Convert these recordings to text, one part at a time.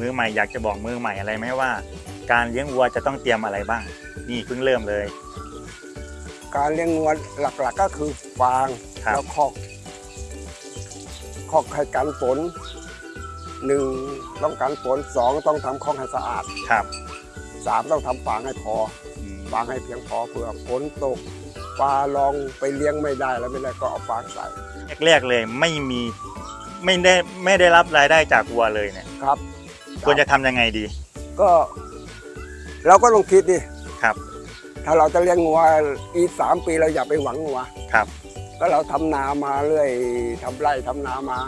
มือใหม่อยากจะบอกมือใหม่อะไรไหมว่า การเลี้ยงวัวจะต้องเตรียมอะไรบ้าง นี่เพิ่งเริ่มเลย การเลี้ยงงัวหลักๆก็คือฟางครับ แล้วคอกคอกให้กันฝนหนึ่งต้องกันฝนสองต้องทำคอกให้สะอาดครับสามต้องทำฟางให้พออืมฟางให้เพียงพอเผื่อฝนตกปลาลองไปเลี้ยงไม่ได้แล้วไม่ได้ก็เอาฟางใส่แรกๆเลยไม่มีไม่ได้ไม่ได้รับรายได้จากวัวเลยเนี่ยครับ ควรจะทำยังไงดี ก็ เราก็ลองคิดดิครับ ถ้าเราจะเลี้ยงงัวอีกสามปีเราอย่าไปหวังงัวครับ ก็เราทำนามาเรื่อยทำไร่ทำนามา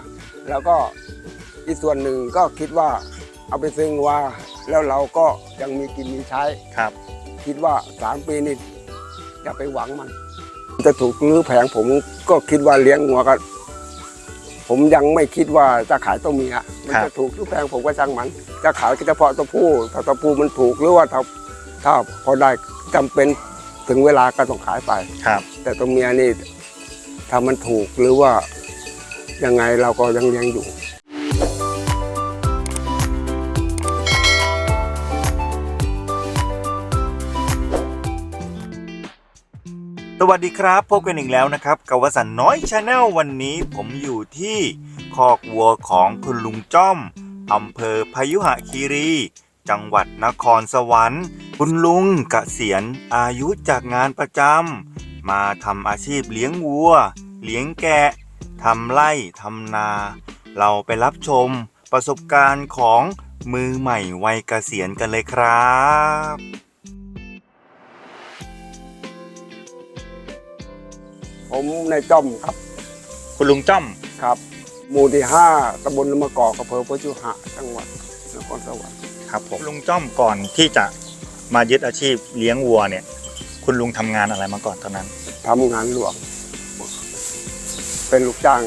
แล้วก็อีกส่วนหนึ่งก็คิดว่าเอาไปซื้องัวแล้วเราก็ยังมีกินมีใช้ ครับ คิดว่าสามปีนี่อย่าไปหวังมัน จะถูกรื้อแผงผมก็คิดว่าเลี้ยงงัวก็ ผมยังไม่คิดว่าจะขายตัวเมียมันจะถูกหรือแพงผมก็ช่างมัน จะขายก็เฉพาะตัวผู้ถ้าตัวผู้มันถูกหรือว่าถ้าถ้าพอได้จำเป็นถึงเวลาก็ต้องขายไปครับ แต่ตัวเมียนี่ถ้ามันถูกหรือว่ายังไงเราก็ยังเลี้ยงอยู่ สวัสดีครับ พบกันอีกแล้วนะครับกับวสันน้อยชาแนลวันนี้ผมอยู่ที่คอกวัวของคุณลุงจ้อมอำเภอพยุหคีรี จังหวัดนครสวรรค์ คุณลุงเกษียณอายุจากงานประจำมาทำอาชีพเลี้ยงวัว เลี้ยงแกะทำไร่ทำนา เราไปรับชมประสบการณ์ของมือใหม่วัยเกษียณกันเลยครับ ผมในายจ้อมครับคุณลุงจ้อมครับ หมู่ที่ห้าตำบลลำมะกอกอำเภอพยุหะจังหวัดนครสวรรค์ครับผมลุงจ้อมก่อนที่จะมายึดอาชีพเลี้ยงวัวเนี่ย คุณลุงทำงานอะไรมาก่อนตอนนั้น ทำงานหลวง เป็นลูกจ้าง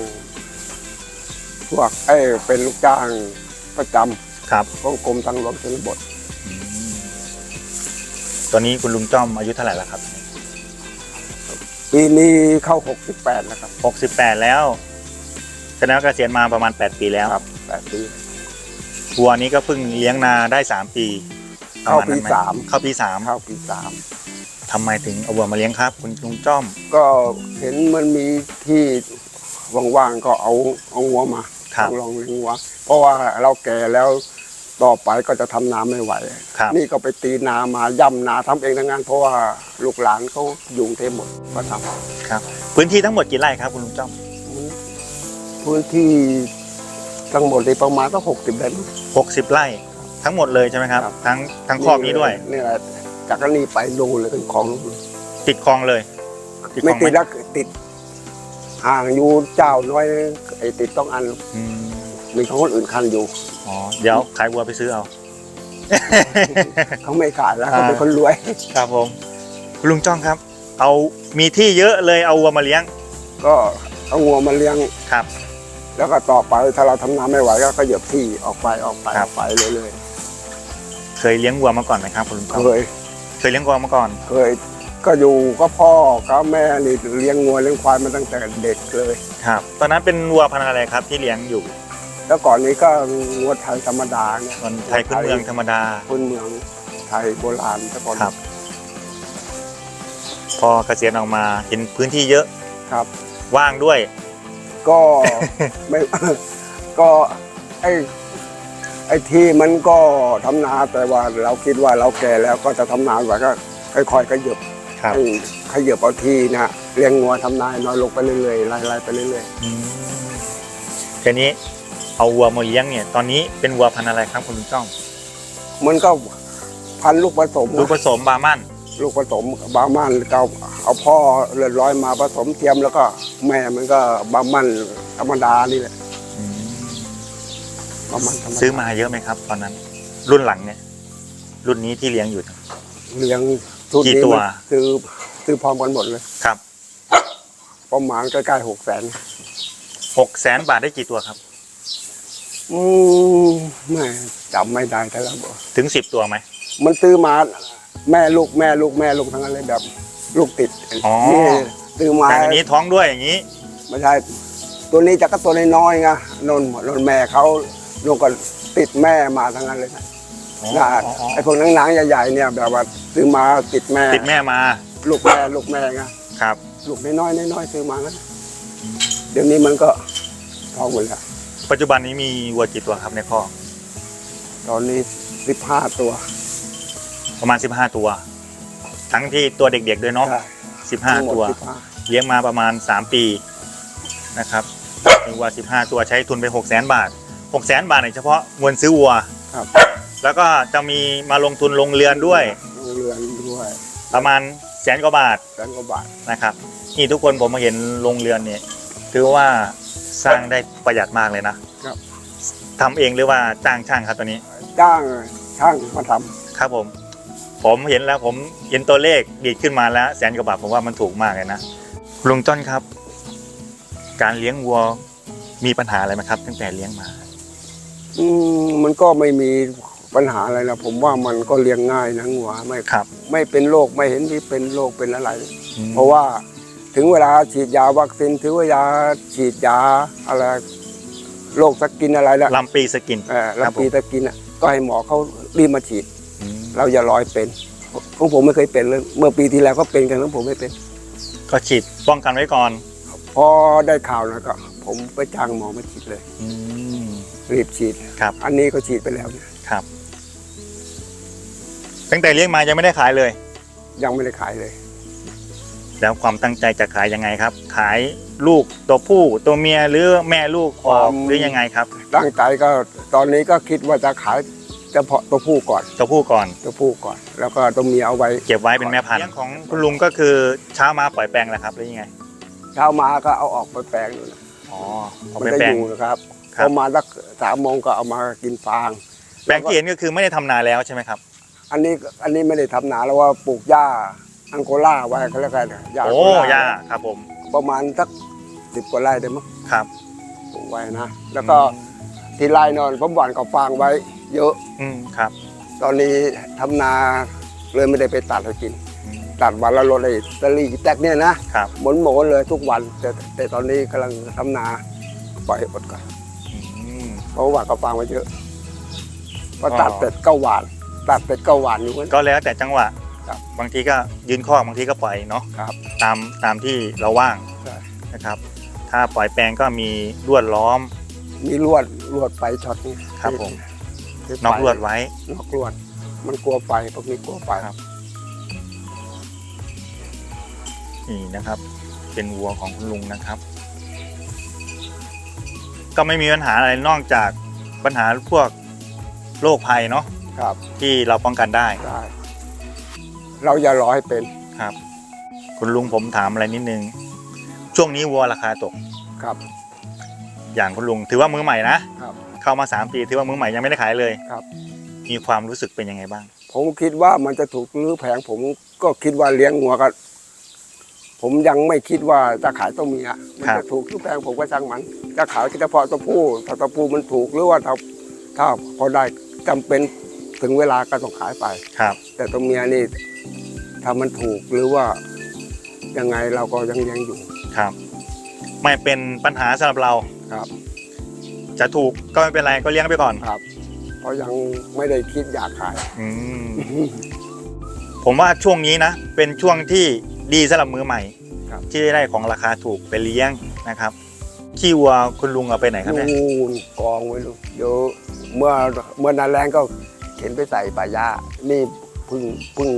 พวกเอ้ยเป็นลูกจ้างประจครับำของกรมทางหลวงชนบทตอนนี้คุณลุงจ้อมอายุเท่าไหร่แล้วครับ ปีนี้เข้า 68 แล้วครับ 68 แล้วแสดงว่าเกษียณมาประมาณ 8 ปีแล้วครับแปดปี วัวนี้ก็เพิ่งเลี้ยงนาได้ 3 ปีประเข้าณปีนั้นไหสาม เข้าปีเข้าปีสาม3ทำไมถึงเอาวัวมาเลี้ยงครับ คุณลุงจ้อมก็เห็นมันมีที่ว่างๆก็เอาเอาหัวมาครับลองเลี้ยงหัวเพราะว่าเราแก่แล้ว ต่อไปก็จะทำนาไม่ไหว ครับ นี่ก็ไปตีนามาย่ำนาทำเองทั้งนั้นเพราะว่าลูกหลานเขาอยุ่กรุงเทพหมดก็ทครับ พื้นที่ทั้งหมดกี่ไร่ครับคุณลุงจ้อมำพื้นที่ทั้งหมดในประมาณก็หกสิบไร่มั้ง 60 ไร่ ทั้งหมดเลยใช่ไหมครับ ครับ ทั้งทั้งครอบนี้ด้วย นี่แหละจากอันนี้ไปดูเลยเป็นของลูกติดคลองเลย ติดคลไม่องติดแล้วติดห่างอยู่เจ้าน้อยไอ้ติดต้องอันอืมมีของคนอื่นคันอยู่ อ๋อเดี๋ยวขายวัวไปซื้อเอา เขาไม่ขายแล้วอ่าเขาเป็นคนรวย ครับผมคุณลุงจ้องครับ เอามีที่เยอะเลยเอาวัวมาเลี้ยง ก็เอางัวมาเลี้ยงครับ แล้วก็ต่อไปถ้าเราทำนาไม่ไหวก็ขยับที่ออกไปออกไปครัอบอกไปเรื่อยเคยเลี้ยงวัวมาก่อนไหมครับคุณลุงๆจ้องเคยเคยเลี้ยงวัวมาก่อน เคยก็อยู่ก็พ่อกับแม่นี่เลี้ยงงัวเลี้ยงควายมาตั้งแต่เด็กเลยครับ ตอนนั้นเป็นวัวพันธุ์อะไรครับที่เลี้ยงอยู่ แล้วก่อนนี้ก็งัวไทยธรรมดาเนี่ยมันไทยพื้นเมืองธรรมดา พื้นเมืองไทยโบราณแต่ก่อนครับ พอเกษียณออกมาเห็นพื้นที่เยอะครับ ว่างด้วย ก็ไม่ก็ไอ้ไอ้ที่มันก็ทำนาแต่ว่าเราคิดว่าเราแก่แล้วก็จะทำนาไหวก็ค่อยๆขยับครับให้ขยับเอาที่นะเลี้ยงงัวทำนาน้อยลงไปเรื่อยๆไล่ๆไปเรื่อยอืมทีนี้ เอาวัวมาเลี้ยงเนี่ย ตอนนี้เป็นวัวพันธุ์อะไรครับคุณลุงจ้องๆมันก็พันลูกผสมลูกผสมบาร์มันลูกผสมบาร์มันก็เอาพ่อเลือดร้อยมาผสมเทียมแล้วก็ แม่มันก็บาร์มันธรรมดานี่แหละอืมบาร์มันธรรมดาซื้อมาเยอะไหมครับ ตอนนั้น รุ่นหลังเนี่ย รุ่นนี้ที่เลี้ยงอยู่ เลี้ยงชุดกี่นี้ตัวมันซื้อซื้อพร้อมกันหมดเลยครับประมาณใกล้ๆหกแสนหกแสนบาทได้กี่ตัวครับ อืมไม่จำไม่ได้แต่ละบอกถึงสิบตัวไหม มันซื้อมาแม่ลูกแม่ลูกแม่ลูกทั้งนั้นเลยแบบลูกติดอ๋อ นี่ซื้อมาแต่อันนี้ท้องด้วยอย่างนี้ ไม่ใช่ตัวนี้จะก็ตัวน้อยๆไงนนนนแม่เขาลูกก็ติดแม่มาทั้งนั้นเลยนะอ๋อนะอ๋ออ๋อไอ้พวกหนังๆใหญ่ๆเนี่ยแบบว่าซื้อมาติดแม่ ติดแม่มา ลูกแม่ลูกแม่ไงครับ ลูกน้อยๆน้อยๆซื้อมางั้นเดี๋ยวนี้มันก็ท้องหมดแล้ว ปัจจุบันนี้มีวัวกี่ตัวครับในคอกตอนนี้สิบห้าตัวประมาณ 15 ตัว ทั้งที่ตัวเด็กๆด้วยเนาะใช่15ตัวสิบห้าเลี้ยงมาประมาณ 3 ปีนะครับเป็นวัว15 ตัวใช้ทุนไป 6 0 0 0 0 0 บาท 6 0 0 0 0 0 บาทเนี่ยเฉพาะเงินซื้อวัว ครับแล้วก็จะมีมาลงทุนลงเรือนด้วยโรงเรือนด้วยประมาณแสนกว่าบาทแสนกว่าบาทนะครับนี่ทุกคนผมมาเห็นโรงเรือนเนี่ยถือว่า สร้างได้ประหยัดมากเลยนะครับ ทำเองหรือว่าจ้างช่างครับตัวนี้ จ้างช่างมาทำครับผม ผมเห็นแล้วผมเห็นตัวเลขดีดขึ้นมาแล้วแสนกว่าบาทผมว่ามันถูกมากเลยนะลุงจ้อนครับ การเลี้ยงวัวมีปัญหาอะไรไหมครับ ตั้งแต่เลี้ยงมาอืมมันก็ไม่มีปัญหาอะไรนะผมว่ามันก็เลี้ยงง่ายนะงัวไม่ครับ ไม่เป็นโรคไม่เห็นที่เป็นโรคเป็นอะไร อืมเพราะว่า ถึงเวลาฉีดยาวัคซีนถึงเวลาฉีดยาอะไรโรคสกินอะไรแล้วลำปีสกินเออครับลำปีตะกินอะก็ให้หมอเขารีบมาฉีดอืมเราอย่ารอให้เป็นของผมไม่เคยเป็นเลยเมื่อปีที่แล้วก็เป็นกันแล้วผมไม่เป็น ก็ฉีดป้องกันไว้ก่อน พอได้ข่าวนะก็ผมไปจ้างหมอมาฉีดเลยอืมรีบฉีดครับ อันนี้ก็ฉีดไปแล้วเนี่ยครับ ตั้งแต่เลี้ยงมายังไม่ได้ขายเลย ยังไม่ได้ขายเลย แล้วความตั้งใจจะขายยังไงครับ ขายลูกตัวผู้ตัวเมียหรือแม่ลูกออกหรือยังไงครับตั้งใจก็ตอนนี้ก็คิดว่าจะขายเฉพาะตัวผู้ก่อนตัวผู้ก่อนตัวผู้ก่อน แล้วก็ตัวเมียเอาไว้ เก็บไว้เป็นแม่พันธุ์เลี้ยงของคุณลุงก็คือเช้ามาปล่อยแปลงแหละครับหรือยังไง เช้ามาก็เอาออกไปแปลงนู่นนะอ๋อเอามัไปนจะแปลองยู่นะครับครับประมาณสักสามโมงก็เอามากินฟาง แปลงที่เห็นก็คือไม่ได้ทำนาแล้วใช่ไหมครับ อันนี้อันนี้ไม่ได้ทำนาแล้วว่าปลูกหญ้า อังโกล่าไว้ก็แล้วกันหญ้าโอ้งโกล่ย่าครับผม ประมาณสักสิบกว่าไร่ได้มั้งครับปลูกไว้นะ แล้วก็ที่ไร่นอนผมหว่านกับฟางไว้ เยอะอืมครับ ตอนนี้ทำนาเลยไม่ได้ไปตัดให้กินอืมตัดวันละรถไอ้ตะลี่แตกเนี่ยนะครับหมุนหมุนเลยทุกวัน แต่แต่ตอนนี้กำลังทำนาปล่อยให้อดก่อนอืมเพราะว่าก็ฟังมาเยอะพออ๋อตัดเสร็จก็หวานตัดเสร็จก็หวานอยู่นั้นก็แล้วแต่จังหวะ ครับบางทีก็ยืนข้อกบางทีก็ปล่อยเนาะครับตามตามที่เราว่างใช่ นะครับ ถ้าปล่อยแปลงก็มีลวดล้อม มีลวดลวดไฟช็อตนี่ครับผมที่นอกไฟลวดไว้ นอกลวด มันกลัวไฟพวกนี้กลัวไฟครับ นี่นะครับ เป็นวัวของคุณลุงนะครับ ก็ไม่มีปัญหาอะไรนอกจากปัญหาพวกโรคภัยเนาะครับที่เราป้องกันได้ ได้ เราอย่ารอให้เป็นครับ คุณลุงผมถามอะไรนิดนึง ช่วงนี้วัวราคาตก ครับ อย่างคุณลุงถือว่ามือใหม่นะครับ เข้ามาสามปีถือว่ามือใหม่ยังไม่ได้ขายเลยครับ มีความรู้สึกเป็นยังไงบ้าง ผมคิดว่ามันจะถูกรื้อแผง ผมก็คิดว่าเลี้ยงงัวก็ผมยังไม่คิดว่าจะขายตัวเมียมันครับ จะถูกรื้อแผงผมก็ช่างมัน จะขายเฉพาะตัวผู้ถ้าตัวผู้มันถูกหรือว่าถ้าถ้าพอได้จำเป็นถึงเวลาก็ต้องขายไป ครับ แต่ตัวเมียนี่ ถ้ามันถูกหรือว่ายังไงเราก็ยังเลี้ยงอยู่ ครับ ไม่เป็นปัญหาสำหรับเรา ครับจะถูกก็ไม่เป็นไรก็เลี้ยงไปก่อน ครับ เพราะยังไม่ได้คิดอยากขาย อืม ผมว่าช่วงนี้นะ เป็นช่วงที่ดีสำหรับมือใหม่ ครับ ที่ได้ของราคาถูกไปเลี้ยงนะครับ ขี้วัวคุณลุงเอาไปไหนครับเนี่ยนู่นกองไว้ลูกเดี๋ยวเมื่อเมื่อนาแรงก็เข็นไปใส่ป่าหญ้านี่เพึ่งเพึ่ง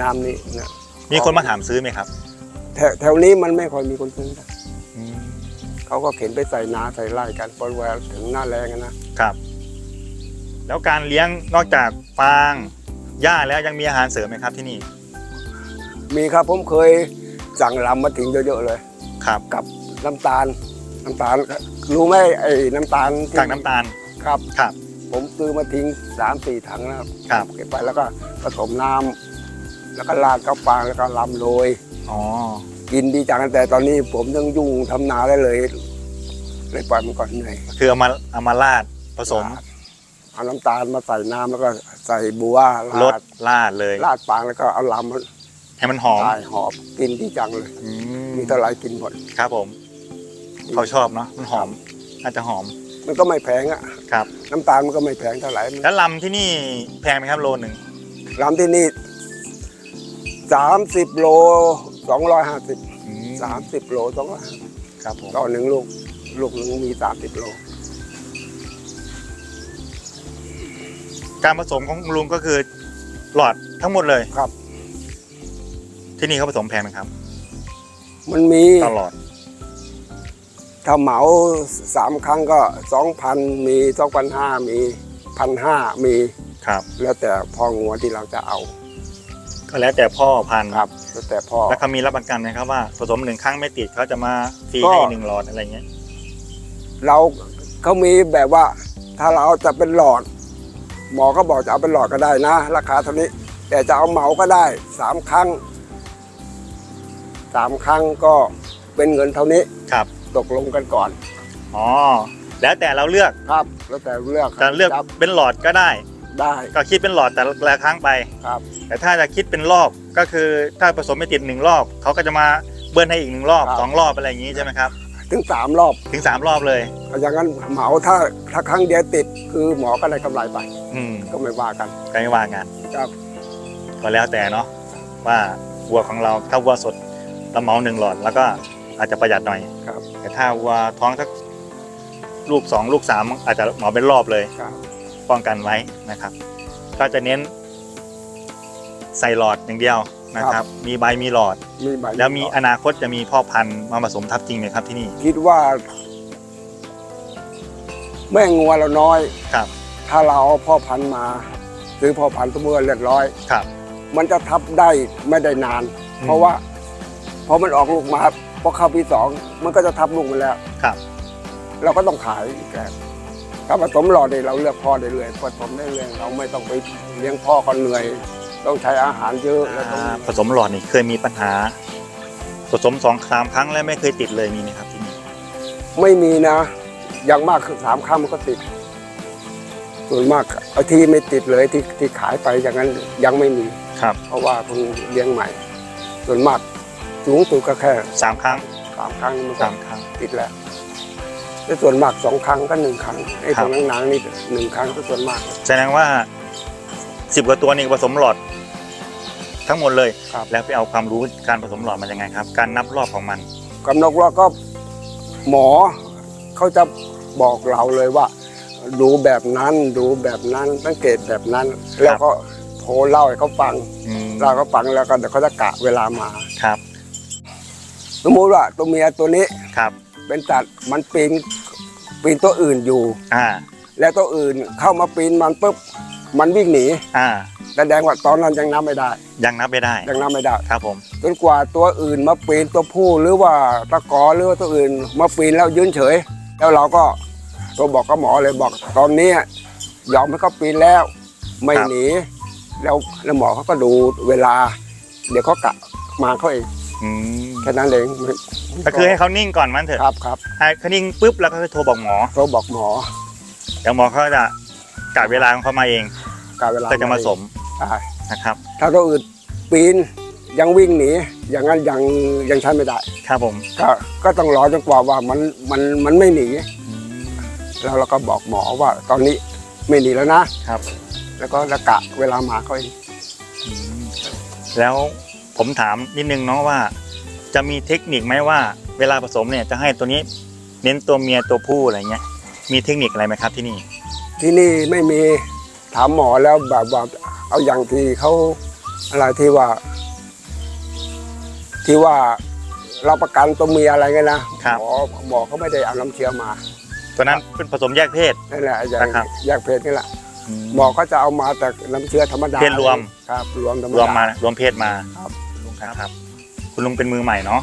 น้ำนี่นะมีคนมาถามซื้อไหมครับ แถวแถวนี้มันไม่ค่อยมีคนซื้อนะอืมเขาก็เข็นไปใส่นาใส่ไร่กันพอเวลาถึงหน้าแรงอะนะครับ แล้วการเลี้ยงนอกจากฟางหญ้าแล้วยังมีอาหารเสริมไหมครับที่นี่ มีครับผมเคยสั่งลำมาถึงเยอะๆเลยครับกับน้ำตาลน้ำตาลรู้ไหมไอ้น้ำตาลที่กากน้ำตาลครับครับ ผมซื้อมาทิ้งสามสี่ถังนะครับครับ เก็บไปแล้วก็ผสมน้ำแล้วก็ราดข้าวฟางแล้วก็ลำโรย อ๋อ กินดีจังแต่ตอนนี้ผมยังยุ่งทำนาได้เลย เลยปล่อยมันก่อนเหนื่อยคือเอามาเอามาราดผสมราดเอาน้ำตาลมาใส่น้ำแล้วก็ใส่บัวลราดดราดเลยราดฟางแล้วก็เอาลำมาให้มันหอมใส่หอบกินดีจังเลยอืมมีเท่าไหรกินหมด ครับผม เขาชอบเนาะมันหอมน่าจะหอม มมันก็ไม่แพงอะครับน้ำตาลมันก็ไม่แพงเท่าไหร่แล้วลำที่นี่แพงไหมครับโลหนึ่งลำที่นี่สามสิบโลสองร้อยห้าสิบอืมสามสิบโลสองร้อยครับผมต่อหนึ่งลูก ลูกหนึ่งมีสามสิบโล การผสมของลุงก็คือหลอดทั้งหมดเลยครับ ที่นี่เขาผสมแพงไหมครับ มันมีตลอด ถ้าเหมาสามครั้งก็สองพันมีสองพันห้ามีพันห้ามีครับ แล้วแต่พ่องัวที่เราจะเอาก็แล้วแต่พ่อพันธุ์ครับแล้วแต่พ่อ แล้วเขามีรับประกันนะครับว่าผสมหนึ่งครั้งไม่ติดเขาจะมาฟรีก็ให้หนึ่งหลอดอะไรเงี้ยเราเขามีแบบว่า ถ้าเราเอาจะเป็นหลอด หมอก็บอกจะเอาเป็นหลอดก็ได้นะ ราคาเท่านี้ แต่จะเอาเหมาก็ได้สามครั้งสามครั้งก็เป็นเงินเท่านี้ ครับ ตกลงกันก่อน อ๋อ แล้วแต่เราเลือกครับ แล้วแต่เลือกจะเลือกครับเป็นหลอดก็ได้ ได้ก็คิดเป็นหลอดแต่ละครั้งไป ครับแต่ถ้าจะคิดเป็นรอบก็คือถ้าผสมไม่ติดหนึ่งรอบเขาก็จะมาเบิ้ลให้อีกหนึ่งรอบครับสองรอบอะไรอย่างนี้ใช่ไหมครับ ถึงสามรอบถึงสามรอบเลย อย่างนั้นเหมาถ้าถ้าครั้งเดียวติดคือหมอก็ได้กำไรไป อืมก็ไม่ว่ากัน ก็ไม่ว่างานครับ ก็แล้วแต่เนาะว่าวัวของเราถ้าวัวสดเราเหมาหนึ่งหลอดแล้วก็ อาจจะประหยัดหน่อย ครับ แต่ถ้าวัวท้องสักลูกสองลูกสามอาจจะเหมาเป็นรอบเลย ครับ ป้องกันไว้นะครับ ก็จะเน้นใส่หลอดอย่างเดียวนะครับ มีใบมีหลอด มีใบแล้วมีอนาคตจะมีพ่อพันธุ์มาผสมทับจริงไหมครับที่นี่ คิดว่า แม่งัวเราน้อย ครับ ถ้าเราเอาพ่อพันธุ์มาซื้อพ่อพันธุ์ตัวเมื่อเรียบร้อย ครับ มันจะทับได้ไม่ได้นานอืมเพราะว่าพอมันออกลูกมา พอเข้าปีสองมันก็จะทับลูกมาแล้ว ครับ เราก็ต้องขายอีกแกถ้าผสมหลอดเนี่ยเราเลือกพ่อได้เลยผสมได้เลยเราไม่ต้องไปเลี้ยงพ่อก็เหนื่อย ต้องใช้อาหารเยอะแล้วต้องอ่าผสมหลอดนี่เคยมีปัญหา ผสมสองสามครั้งแล้วไม่เคยติดเลยมีไหมครับที่นี่ไม่มีนะอย่างมากคือสามครั้งมันก็ติดส่วนมากไอ้ที่ไม่ติดเลยที่ที่ขายไปอย่างนั้นยังไม่มี ครับ เพราะว่าเพิ่งเลี้ยงใหม่ ส่วนมาก สูงสุดก็แค่สามครั้งสามครั้งมันก็สามครั้ง ติดแล้วแต่ส่วนมากสองครั้งก็หนึ่งครั้งไอ้ครัตรบงหนังๆนี่หนึ่งครั้งก็ส่วนมาก แสดงว่าสิบกว่าตัวนี่ผสมหลอด ทั้งหมดเลย ครับ แล้วไปเอาความรู้การผสมหลอดมายังไงครับ การนับรอบของมัน กำหนดว่าก็หมอเขาจะบอกเราเลยว่า ดูแบบนั้นดูแบบนั้นสังเกตแบบนั้น แล้วก็โทรเล่าให้เขาฟังอืมเราก็ฟังแล้วก็เดี๋ยวเขาจะกะเวลามาครับ สมมุติว่าตัวเมียตัวนี้ครับเป็นสัตว์มันปีนปีนตัวอื่นอยู่ อ่า แล้วตัวอื่นเข้ามาปีนมันปุ๊บมันวิ่งหนีอ่าแสดงว่าตอนนั้นยังนับไม่ได้ ยังนับไม่ได้ยังนับไม่ได้ ครับผมจนกว่าตัวอื่นมาปีนตัวผู้หรือว่าตะกอหรือว่าตัวอื่นมาปีนแล้วยืนเฉย แล้วเราก็โทรบอกกับหมอเลยบอกตอนนี้ยอมให้เขาปีนแล้ว ไม่หนีแล้วแล้วหมอเขาก็ดูเวลา เดี๋ยวเขากะมาเขาเอง อืมแค่นั้นเองมันก็คือให้เขานิ่งก่อนมันเถอะครับครับให้เขานิ่งปุ๊บแล้วก็โทรบอกหมอโทรบอกหมอเดี๋ยวหมอเขาจะกะเวลาของเขามาเองกะเวลาก็จะมาสมใช่นะครับ ถ้าตัวอื่นปีนยังวิ่งหนีอย่างนั้นยังยังใช้ไม่ได้ ครับผมก็ก็ต้องรอจนกว่าว่ามันมันมันไม่หนีอืมแล้วเราก็บอกหมอว่า ตอนนี้ไม่หนีแล้วนะครับ แล้วก็ระกะเวลามาเขาเองอืมแล้ว ผมถามนิดนึงเนาะว่า จะมีเทคนิคไหมว่า เวลาผสมเนี่ยจะให้ตัวนี้เน้นตัวเมียตัวผู้อะไรเงี้ยมีเทคนิคอะไรไหมครับที่นี่ ที่นี่ไม่มีถามหมอแล้วแบบว่าเอาอย่างที่เขาอะไรที่ว่า ที่ว่าเราประกันตัวเมียอะไรเงี้ยนะครับ หมอหมอเขาไม่ได้เอาน้ำเชื้อมาตัวนั้นเป็นผสมแยกเพศ นั่นแหละอย่างนะครับแยกเพศนี่แหละอืม หมอเขาจะเอามาแต่น้ำเชื้อธรรมดาเพศรวม ครับรวมธรรมรวมดา มารวมเพศมาครับ ลุงครับ คุณลุงเป็นมือใหม่เนาะ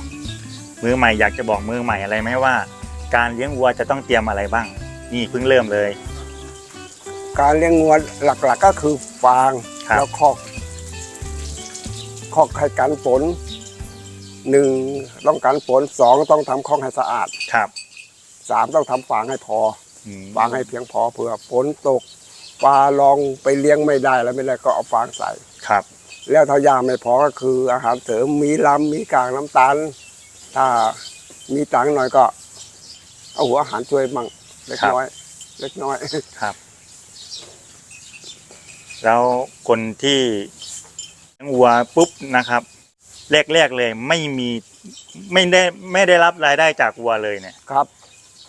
มือใหม่อยากจะบอกมือใหม่อะไรไหมว่า การเลี้ยงวัวจะต้องเตรียมอะไรบ้าง นี่เพิ่งเริ่มเลย การเลี้ยงงัวหลักๆก็คือฟางครับแล้วคอกคอกให้กันฝนหนึ่งต้องกันฝนสองต้องทำคอกให้สะอาดครับสามต้องทำฟางให้พออืมฟางให้เพียงพอเผื่อฝนตกปลาลองไปเลี้ยงไม่ได้แล้วไม่ได้ก็เอาฟางใส่ครับ แล้วถ้ายาไม่พอก็คืออาหารเสริมมีลำมีกากน้ำตาล ถ้ามีตังค์หน่อยก็ เอาหัวอาหารช่วยมั่งเล็กน้อย เล็กน้อยครับ แล้วคนที่เลี้ยงวัวปุ๊บนะครับ แรกๆเลยไม่มีไม่ได้ไม่ได้รับรายได้จากวัวเลยเนี่ยครับ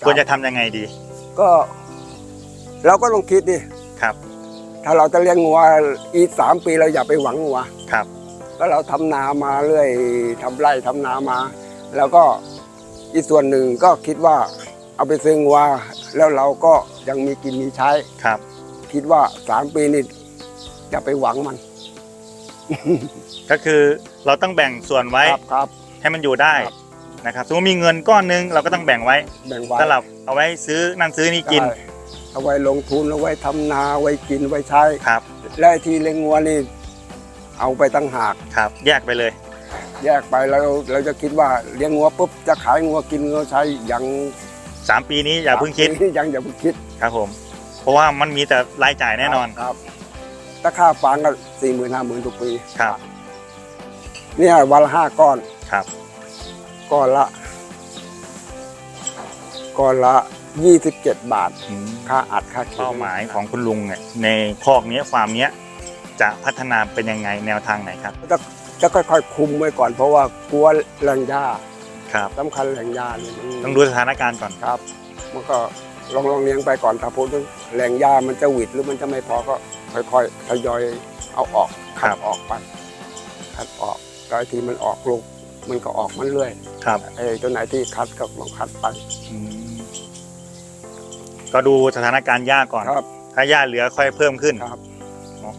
ควรจะทำยังไงดี ก็ เราก็ลองคิดดิครับ ถ้าเราจะเลี้ยงงัวอีกสามปีเราอย่าไปหวังงัวครับ แล้วเราทำนามาเรื่อยทำไร่ทำนามา แล้วก็อีกส่วนหนึ่งก็คิดว่าเอาไปซื้องัวแล้วเราก็ยังมีกินมีใช้ครับ คิดว่าสามปีนี่อย่าไปหวังมัน ก็คือเราต้องแบ่งส่วนไว้ครับครับให้มันอยู่ได้ครับนะครับสมมติมีเงินก้อนหนึงเราก็ต้องแบ่งไว้แบ่งไว้สำหรับเอาไว้ซื้อนั่นซื้อนี่กินได้ เอาไว้ลงทุนเอาไว้ทำนาไว้กินไว้ใช้ครับ และไอ้ที่เลี้ยงงัวนี่เอาไปตั้งหากครับ แยกไปเลย แยกไปแล้วเราจะคิดว่าเลี้ยงงัวปุ๊บจะขายงัวกินงัวใช้ยังสามปีนี้อย่าเพิ่งคิดยังอย่าเพิ่งคิดครับผม เพราะว่ามันมีแต่รายจ่ายแน่นอนครับถ้าค่าฟางก็สี่หมื่นห้าหมื่นทุกปีครับเนี่ยวันละห้าก้อนครับก้อนละก้อนละ ยี่สิบเจ็ดบาทอืมค่าอัดค่าเก็บเป้าหมายของคุณลุงเนี่ยในคอกเนี้ยฟาร์มเนี้ยจะพัฒนาเป็นยังไงแนวทางไหนครับ จะจะค่อยๆ คุมไว้ก่อนเพราะว่ากลัวแรงยาครับสำคัญแรงยาเนี่ยมันต้องดูสถานการณ์ก่อนครับ มันก็ลองลองเลี้ยงไปก่อนถ้าพูดถึงแรงยามันจะหวิดหรือมันจะไม่พอก็ค่อยๆทยอยเอาออกคัดออกไปคัดออกโดยที่มันออกลูกมันก็ออกมันเรื่อยครับไอ้ตัวไหนที่คัดก็ลองคัดไปอืม ก็ดูสถานการณ์ยากก่อน ครับถ้าหญ้าเหลือค่อยเพิ่มขึ้น ครับเนาะ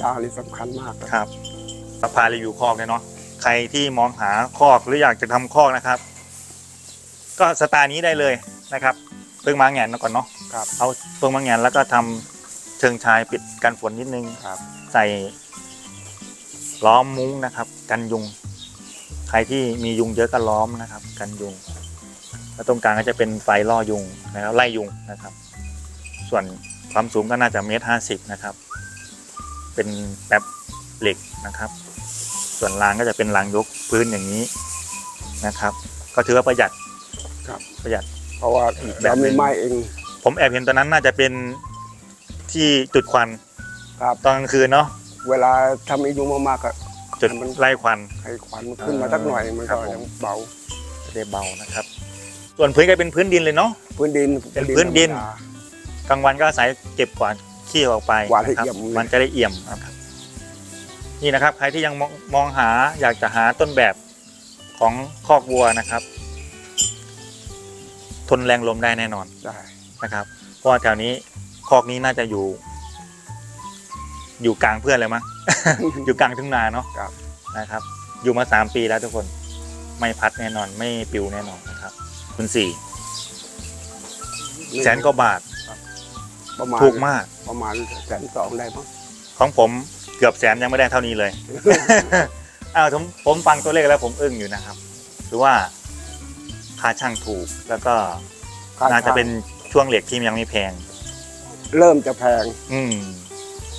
ยานี่สำคัญมากครับครับ สภารีวิวคอกเลยเนาะ ใครที่มองหาคอกหรืออยากจะทำคอกนะครับ ก็สไตล์นี้ได้เลยนะครับ เพิ่งมาแงนก่อนเนาะ ครับ เอาเพิ่งมาแงนแล้วก็ทำเชิงชายปิดกันฝนนิดนึง ครับ ใส่ล้อมมุ้งนะครับ กันยุง ใครที่มียุงเยอะก็ล้อมนะครับ กันยุง แล้วตรงกลางก็จะเป็นไฟล่อยุงนะครับไล่ยุงนะครับ ส่วนความสูงก็น่าจะเมตรห้าสิบนะครับ เป็นแป๊บเหล็กนะครับ ส่วนรางก็จะเป็นรางยกพื้นอย่างนี้นะครับ ก็ถือว่าประหยัดครับประหยัด เพราะว่าอีกแบบเราหนึ่ไม่งไหม้เอง ผมแอบเห็นตอนนั้นน่าจะเป็นที่จุดควันครับ ตอนกลางคืนเนาะเวลาทำอายุมากๆก็จุดมันไล่ควัน ให้ควันมันขึ้นมาสักหน่อยมันครัก็บผม ยังเบา จะได้เบานะครับ ส่วนพื้นก็เป็นพื้นดินเลยเนาะ พื้นดินเป็นพื้นดิน ธรรมดา กลางวันก็อาศัยเก็บกวาดขี้ออกไปกวาดให้นะครับเอี่ยมเลย มันจะได้เอี่ยมนะครับ นี่นะครับ ใครที่ยังมองมองหาอยากจะหาต้นแบบของคอกวัวนะครับ ทนแรงลมได้แน่นอนได้นะครับ เพราะว่าแถวนี้คอกนี้น่าจะอยู่ อยู่กลางเพื่อนเลยมั้ง อยู่กลางทุ่งนาเนาะครับ นะครับ อยู่มาสามปีแล้วทุกคน ไม่พัดแน่นอน ไม่ปิวแน่นอนนะครับ คุณสี่แสนกว่าบาทประมาณถูกมาก ประมาณแสนสองได้มั้งของผมเกือบแสนยังไม่ได้เท่านี้เลยอ้าวผมผมฟังตัวเลขแล้วผมอึ้งอยู่นะครับหรือว่าค่าช่างถูกแล้วก็ค่น่าจะช่งเป็นช่วงเหล็กที่ยังไม่แพง เริ่มจะแพง อืม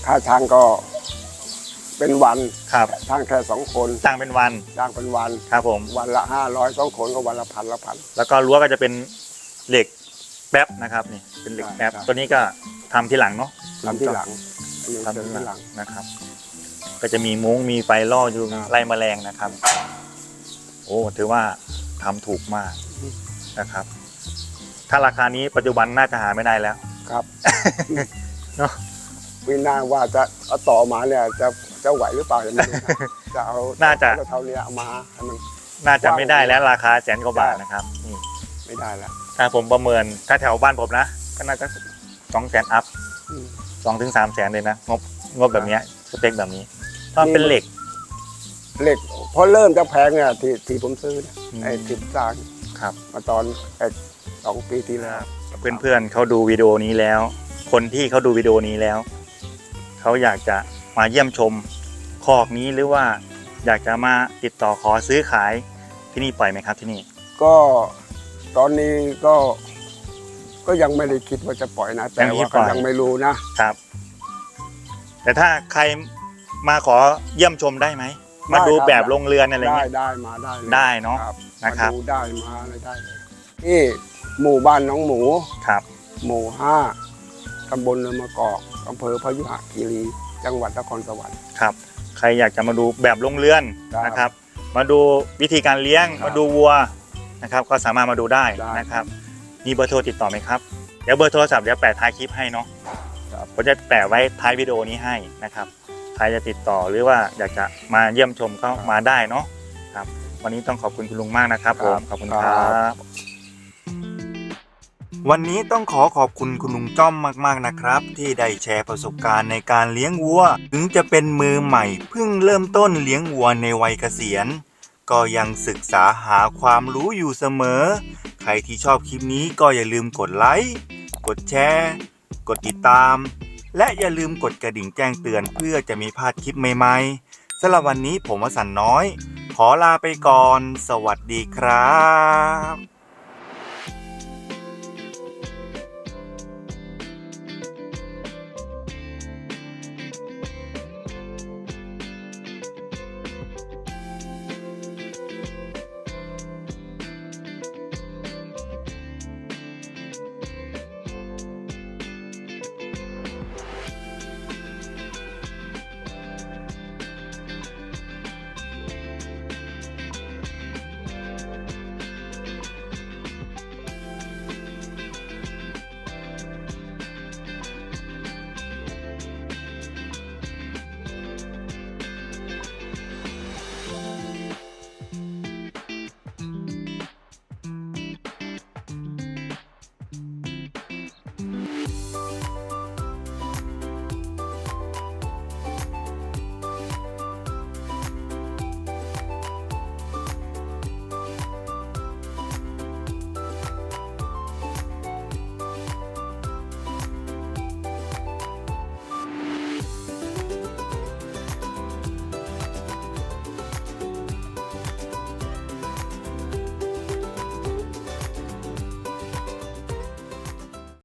ค่าช่างก็ เป็นวันครับช่างแค่สองคนจ้างเป็นวันจ้างเป็นวันครับผมวันละห้าร้อยสองคนก็วันละพันละพันแล้วก็รั้วก็จะเป็นเหล็กแป๊บนะครับนี่เป็นเหล็กแป๊บใช่ครับตัวนี้ก็ทำที่หลังเนาะทำที่หลังอันนี้ทำเสริมที่ที่หหลัลังงนะครับ ก็จะมีมุ้งมีไฟล่อยุงครับไล่แมลงนะครับ โอ้ถือว่าทำถูกมากนะครับ ถ้าราคานี้ปัจจุบันน่าจะหาไม่ได้แล้วครับเนอะวินาว่าจะเอาต่อมาเนี่ยจะ จะไหวหรือเปล่ายังไม่รู้นะจะเอาน่าจะเท่านี้เอามาให้มัน น่าจะไม่ได้แล้วราคาแสนกว่าบาทนะครับนี่ไม่ได้แล้วถ้าผมประเมินถ้าแถวบ้านผมนะ ก็น่าจะสองแสนอัพอืม สองถึงสามแสนเลยนะ งบงบแบบเนี้ยสเปคแบบนี้เพราะมันเป็นเหล็ก เหล็กพอเริ่มจะแพงเนี่ยที่ที่ผมซื้อเนี่ยอืม ไอ้ทิปสร้างครับ มาตอนไอ้สองปีที่แล้ว เพื่อนๆเขาดูวิดีโอนี้แล้ว คนที่เขาดูวิดีโอนี้แล้ว เขาอยากจะ มาเยี่ยมชมคอกนี้หรือว่าอยากจะมาติดต่อขอซื้อขายที่นี่ปล่อยไหมครับที่นี่ ก็ตอนนี้ก็ก็ยังไม่ได้คิดว่าจะปล่อยนะ แต่ยังไม่ว่าปล่ก็อย ยังไม่รู้นะครับ แต่ถ้าใครมาขอเยี่ยมชมได้ไหม มาดูแบบโรงเรือนอะไรได้เงี้ย ได้มาได้เลยได้เนอะครับนะครับ มาดูได้มาอะไรได้เลยนี่หมู่บ้านน้องหมู ครับ หมู่ห้าตำบลเนินมะกอกอำเภอพยุหคีรี จังหวัดนครสวรรค์ ครับ ใครอยากจะมาดูแบบลงเรือนครับนะครับ มาดูวิธีการเลี้ยง ครับมาดูวัวนะครับ ก็สามารถมาดูได้ได้ นะครับ มีเบอร์โทรติดต่อไหมครับ เดี๋ยวเบอร์โทรศัพท์เดี๋ยวแปะท้ายคลิปให้เนาะ ครับ ผมจะแปะไว้ท้ายวิดีโอนี้ให้นะครับ ใครจะติดต่อหรือว่าอยากจะมาเยี่ยมชมก็มาได้เนาะครับ วันนี้ต้องขอบคุณคุณลุงมากนะครับผม ขอบคุณครับ วันนี้ต้องขอขอบคุณคุณลุงจ้อมมากๆนะครับ ที่ได้แชร์ประสบการณ์ในการเลี้ยงวัว ถึงจะเป็นมือใหม่เพิ่งเริ่มต้นเลี้ยงวัวในวัยเกษียณ ก็ยังศึกษาหาความรู้อยู่เสมอ ใครที่ชอบคลิปนี้ก็อย่าลืมกดไลค์กดแชร์ กดติดตาม และอย่าลืมกดกระดิ่งแจ้งเตือนเพื่อจะมีพลาดคลิปใหม่ๆสำหรับวันนี้ผมวสันน้อย ขอลาไปก่อน สวัสดีครับ